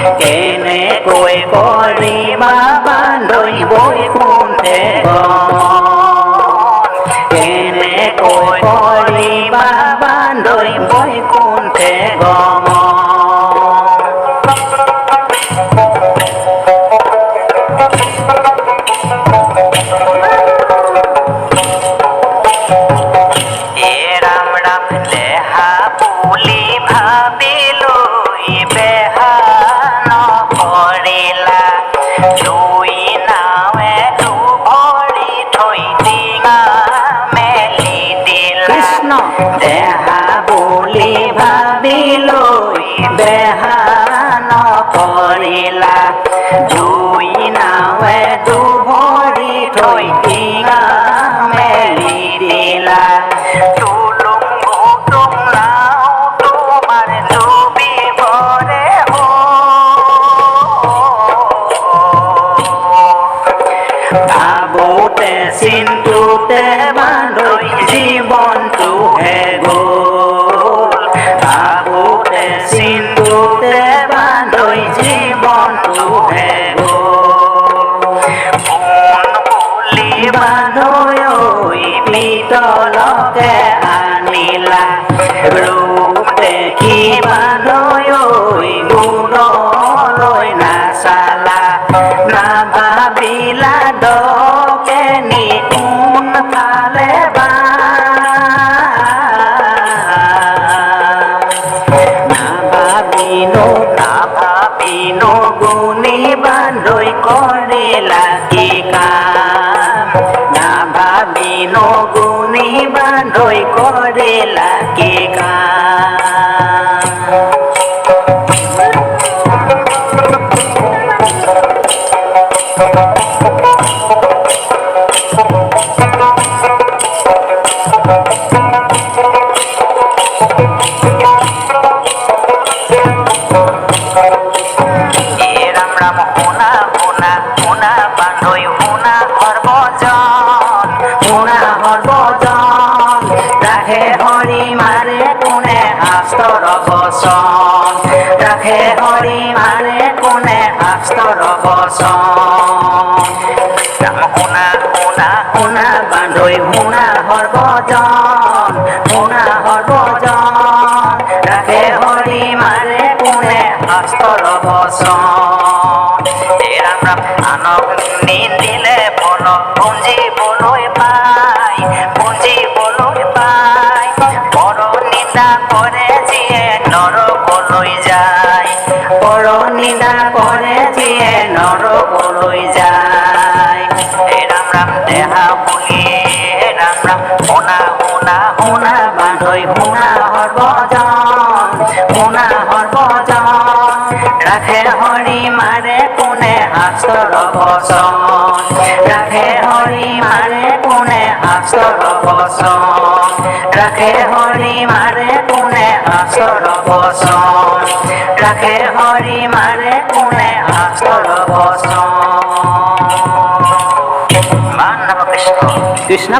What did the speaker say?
কৃষ্ণ কেনেকৈ কৰিবা বান্ধৈ বৈকুণ্ঠে কেনেকৈ কৰিবা বান্ধৈ বৈকুণ্ঠে গমন এ রাম রাম দেহা বুলি পিতলকে আনিলা ৰূপ দেখি বান্ধৈ গুণলৈ নাচালা নাভাবিলা দকে নি কোন ফালে বা বান্ধৈ করে লাগে কাম। নাভাবিনো নগুনি বান্ধৈ কৰিলা করে কাম বচন ৰাখে হৰি মাৰে কোনে শাস্ত্ৰৰ বচন শুনা সৰ্বজন শুনা সৰ্বজন ৰাখে হৰি মাৰে কোনে শাস্ত্ৰৰ বচন ৰাম আনক নিদিলে বল পুঞ্জিবলৈ পাই নিন্দা কৰে যিয়ে নৰকলৈ যায়। ৰাম ৰাম দেহা বুলি হে ৰাম ৰাম শুনা শুনা শুনা বান্ধৈ শুনা সৰ্বজন শুনা সৰ্বজন ৰাখে হৰি মাৰে কোনে শাস্ত্ৰৰ বচন ৰাখে হৰি মাৰে কোনে শাস্ত্ৰৰ বচন ৰাখে হৰি মাৰে কোনে শাস্ত্ৰৰ বচন ৰাখে হরি মানে কোনে মান কৃষ্ণ। কৃষ্ণ?